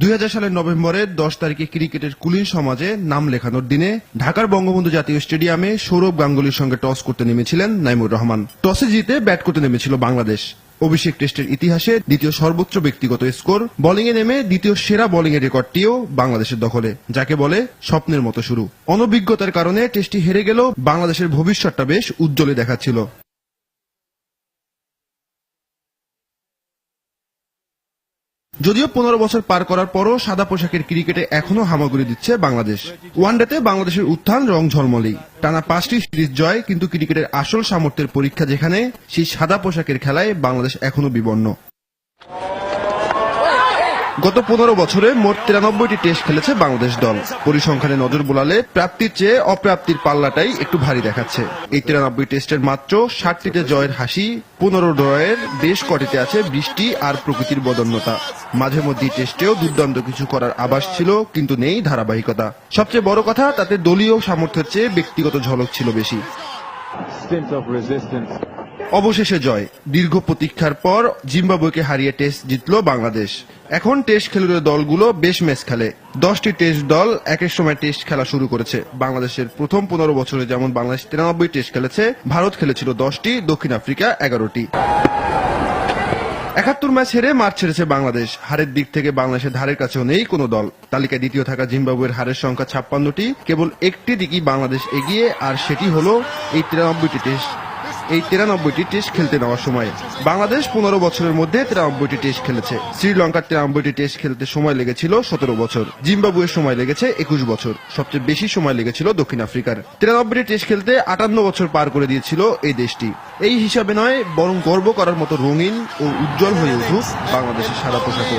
দুই হাজার সালের নভেম্বরের দশ তারিখে ক্রিকেটের কুলীন সমাজে নাম লেখানোর দিনে ঢাকার বঙ্গবন্ধু জাতীয় স্টেডিয়ামে সৌরভ গাঙ্গুলির সঙ্গে টস করতে নেমেছিলেন নাইমুর রহমান। টসে জিতে ব্যাট করতে নেমেছিল বাংলাদেশ। অভিষেক টেস্টের ইতিহাসে দ্বিতীয় সর্বোচ্চ ব্যক্তিগত স্কোর, বোলিংয়ে নেমে দ্বিতীয় সেরা বোলিং এর রেকর্ডটিও বাংলাদেশের দখলে, যাকে বলে স্বপ্নের মতো শুরু। অনভিজ্ঞতার কারণে টেস্টটি হেরে গেল বাংলাদেশের ভবিষ্যৎটা বেশ উজ্জ্বলে দেখাচ্ছিল। যদিও পনেরো বছর পার করার পরও সাদা পোশাকের ক্রিকেটে এখনও হামাগুড়ি দিচ্ছে বাংলাদেশ। ওয়ানডেতে বাংলাদেশের উত্থান, রং ঝলমলেই। টানা পাঁচটি সিরিজ জয়, কিন্তু ক্রিকেটের আসল সামর্থ্যের পরীক্ষা যেখানে, সেই সাদা পোশাকের খেলায় বাংলাদেশ এখনও বিবর্ণ। গত পনেরো বছরে মোট তিরানব্বইটি টেস্ট খেলেছে বাংলাদেশ দল। পরিসংখ্যানে নজর বোলালে প্রাপ্তির চেয়ে অপ্রাপ্তির পাল্লাটাই একটু ভারী দেখাচ্ছে। এই তিরানব্বই টেস্টের মাত্র ষাটটিতে জয়ের হাসি, পনেরো ড্রয়ের বেশ কটিতে আছে বৃষ্টি আর প্রকৃতির বদন্যতা। মাঝে মধ্যে টেস্টেও দুর্দান্ত কিছু করার আভাস ছিল, কিন্তু নেই ধারাবাহিকতা। সবচেয়ে বড় কথা, তাতে দলীয় সামর্থ্যের চেয়ে ব্যক্তিগত ঝলক ছিল বেশি. অবশেষে জয়। দীর্ঘ প্রতীক্ষার পর জিম্বাবুয়েকে হারিয়ে টেস্ট জিতল বাংলাদেশ। এখন টেস্ট খেলুড়ে দলগুলো বেশ ম্যাচ খেলে। দশটি টেস্ট দল এক এক সময় টেস্ট খেলা শুরু করেছে। বাংলাদেশের প্রথম পনেরো বছরে যেমন বাংলাদেশ তিরানব্বই টেস্ট খেলেছে, ভারত খেলেছিল দশটি, দক্ষিণ আফ্রিকা এগারোটি। একাত্তর ম্যাচ হেরে মাঠ ছেড়েছে বাংলাদেশ। হারের দিক থেকে বাংলাদেশের ধারের কাছেও নেই কোনো দল। তালিকায় দ্বিতীয় থাকা জিম্বাবুয়ের হারের সংখ্যা ছাপ্পান্নটি। কেবল একটি দিকই বাংলাদেশ এগিয়ে, আর সেটি হলো এই তিরানব্বইটি টেস্ট। এই তিরানব্বইটি টেস্ট খেলতে নেওয়ার সময়। বাংলাদেশ পনেরো বছরের মধ্যে তিরানব্বইটি টেস্ট খেলেছে। শ্রীলঙ্কার তিরানব্বইটি টেস্ট খেলতে সময় লেগেছিল সতেরো বছর। জিম্বাবুয়ের সময় লেগেছে একুশ বছর। সবচেয়ে বেশি সময় লেগেছিল দক্ষিণ আফ্রিকার। তিরানব্বইটি টেস্ট খেলতে আটান্ন বছর পার করে দিয়েছিল এই দেশটি। এই হিসাবে নয়, বরং গর্ব করার মতো রঙিন ও উজ্জ্বল হয়ে উঠুক বাংলাদেশের সাদা পোশাকে।